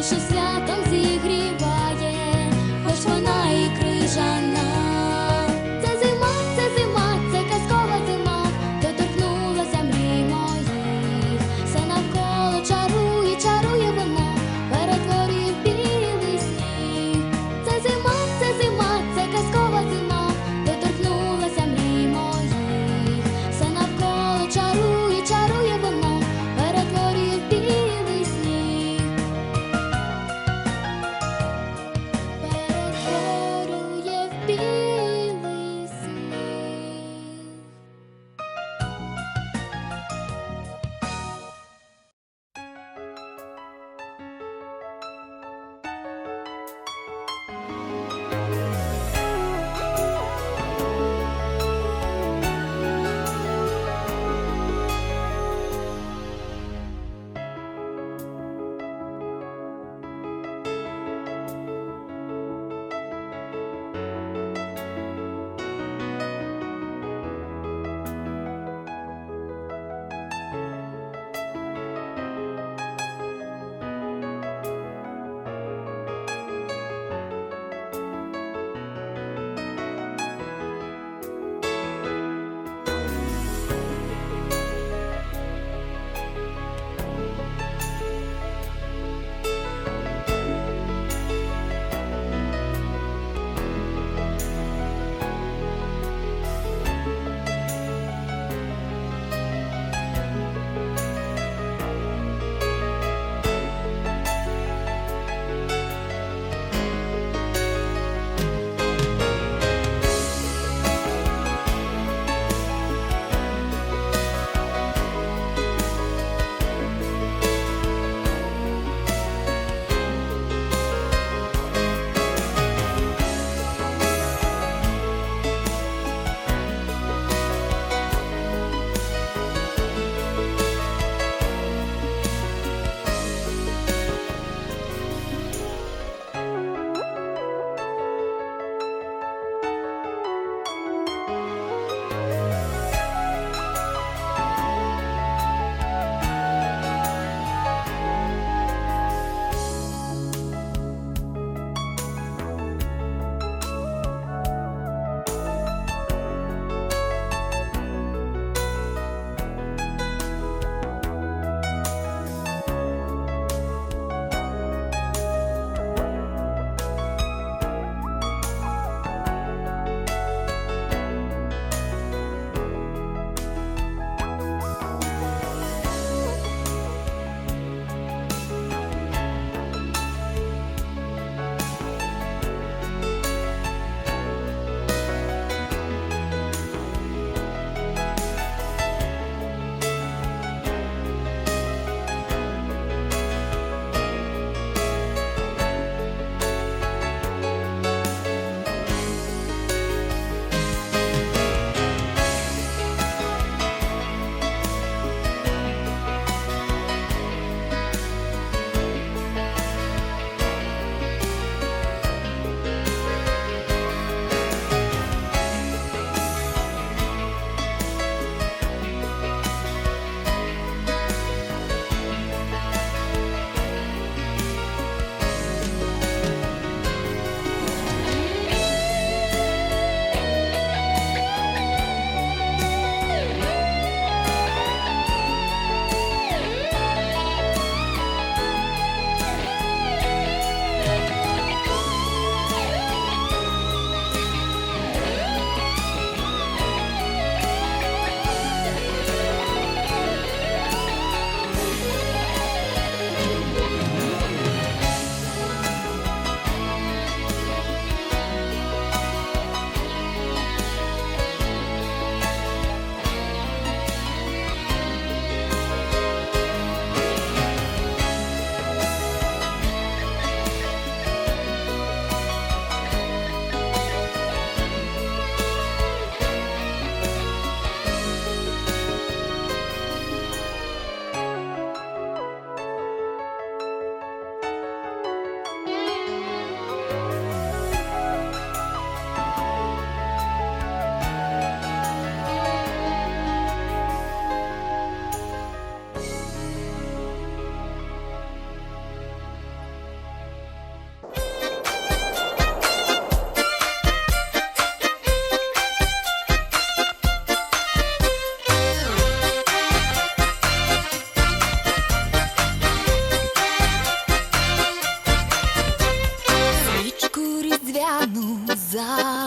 anxious.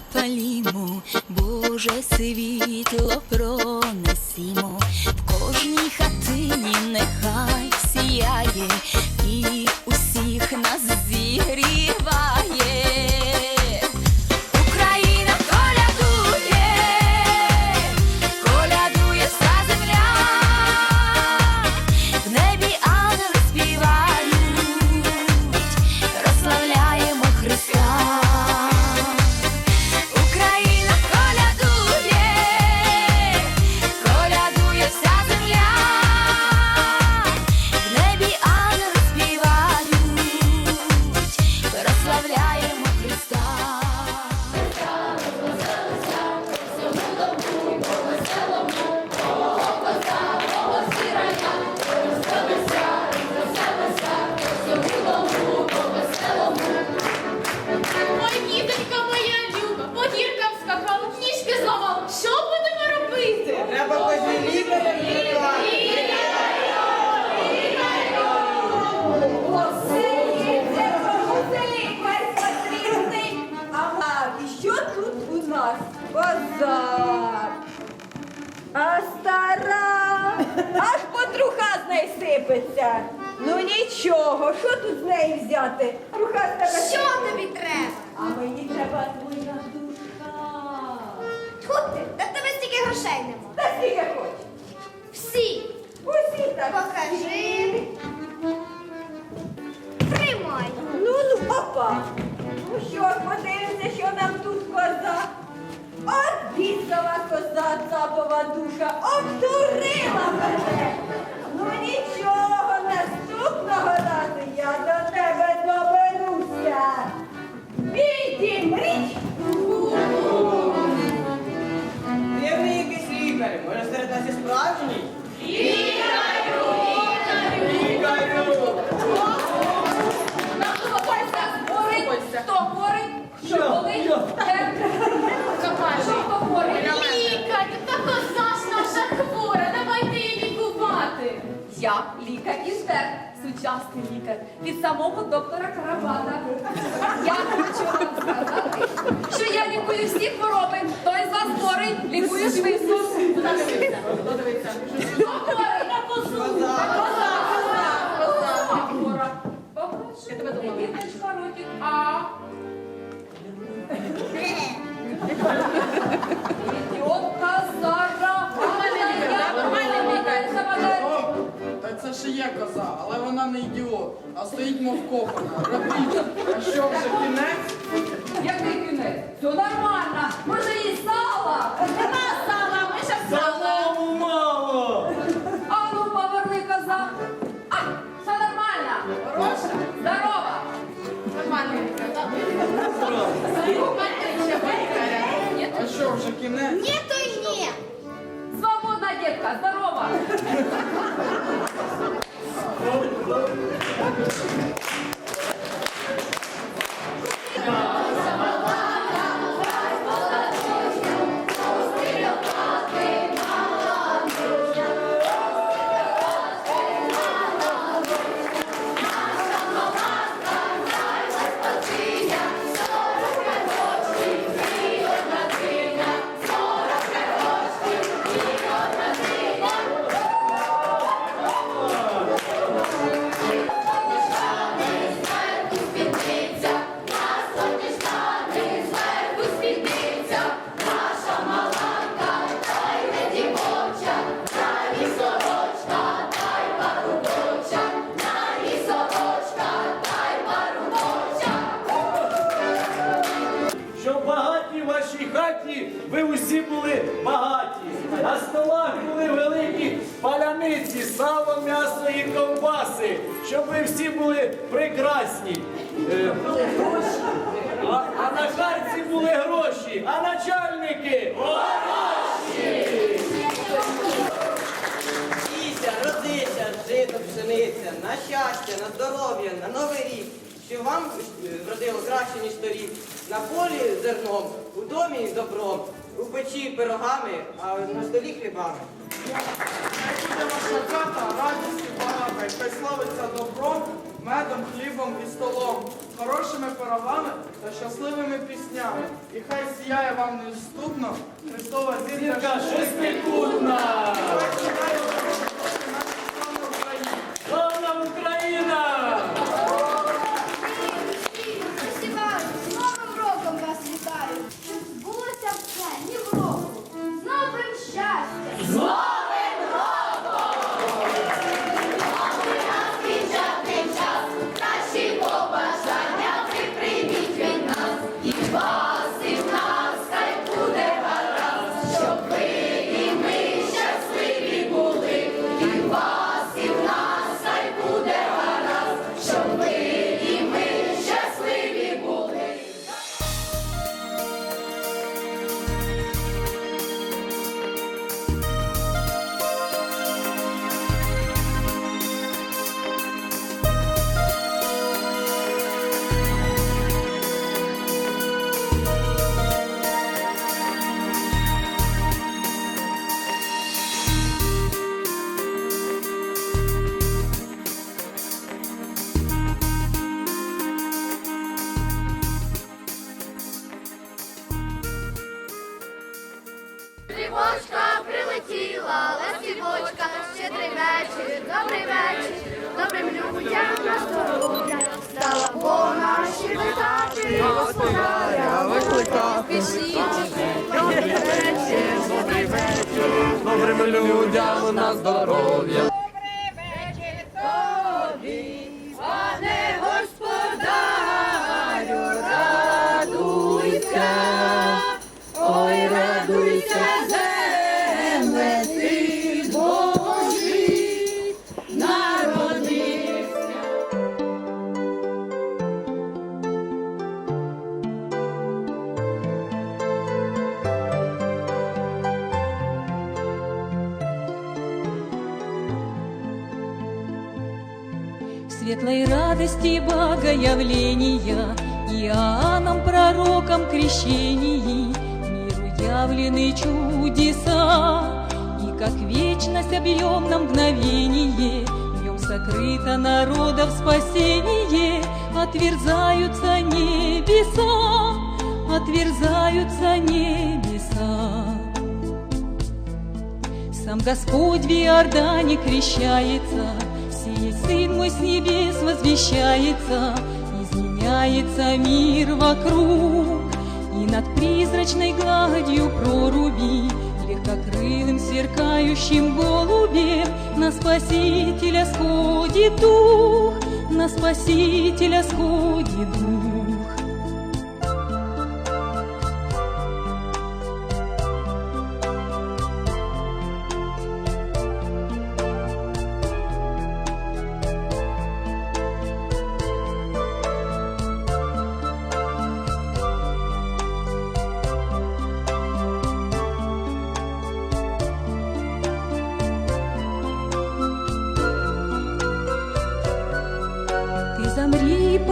Запалімо, Боже світло пронесімо, неї сипеться. Ну нічого, що тут з неї взяти? Рука тебе. Що тобі треба? А мені треба твоя душа. Тут ти, та в тебе стільки грошей нема. Та скільки хочеш. Всі. Усі так. Покажи. Тримай. Ну, ну, папа. Ну що подивимося, що нам тут коза. От бісова коза, цапова душа, обдурила стоїть. Робіть, а що вже кінець? Який кінець? Все нормально. Може їй сала? Нема сала, ми ще сала. мало! А ну поверни коза. А, все нормально. Хороша, здорова. Нормальний. Ні, А що вже кінець? Ні, то й ні. свободна дітка, здорова. А начальники хороші! Сійся, родися, жито, пшениця, на щастя, на здоров'я, на новий рік. Щоб вам е, вродило краще, ніж торік. На полі зерном, у домі добром, у печі пирогами, а на столі хлібами. Хай буде ваша хата радістю багата, і хай славиться добром медом, хлібом і столом, хорошими пирогами та щасливими піснями. І хай сіяє вам неступно Христова зірка шестикутна! На здоров'я. Светлой радости Богоявления Иоанном пророком крещении. Миру явлены чудеса И как вечность объем на мгновение. В нем сокрыто народов спасение Отверзаются небеса Отверзаются небеса. Сам Господь в Иордане крещается, Сын мой с небес возвещается, Изменяется мир вокруг, И над призрачной гладью проруби Легкокрылым сверкающим голубем На Спасителя сходит дух, На Спасителя сходит дух.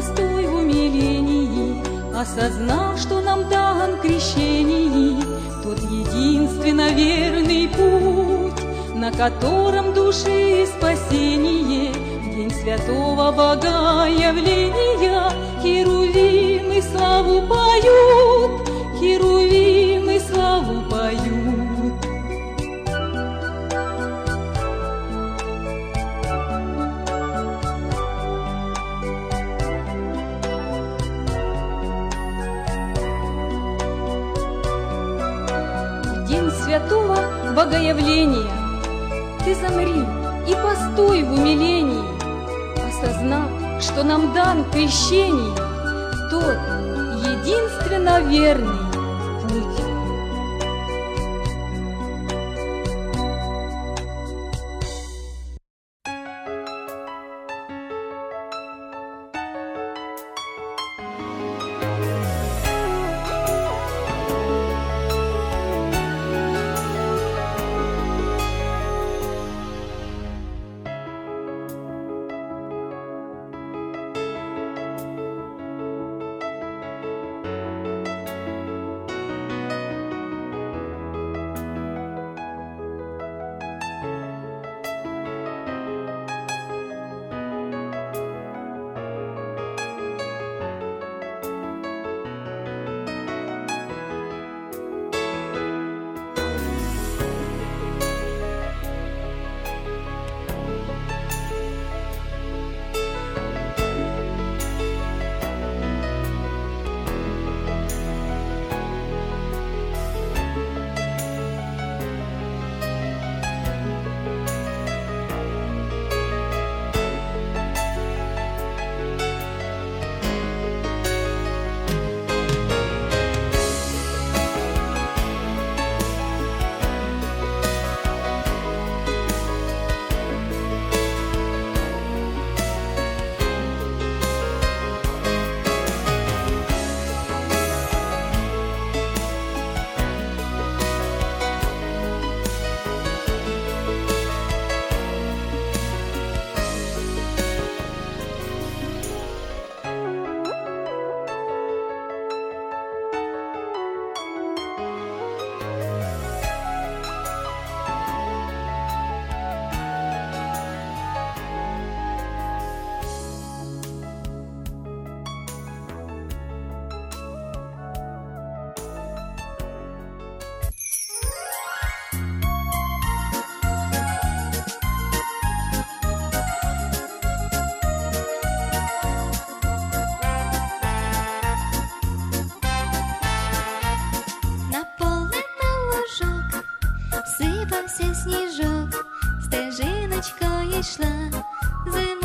Замри, постой в умилении, Осознав, что нам дан в крещении Тот единственно верный путь, На котором души спасение. В день святого Богоявления Херувимы славу поют, Херувимы святого Богоявления Ты замри и постой в умилении, Осознав, что нам дан в крещении Тот единственно верный путь. зима,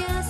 just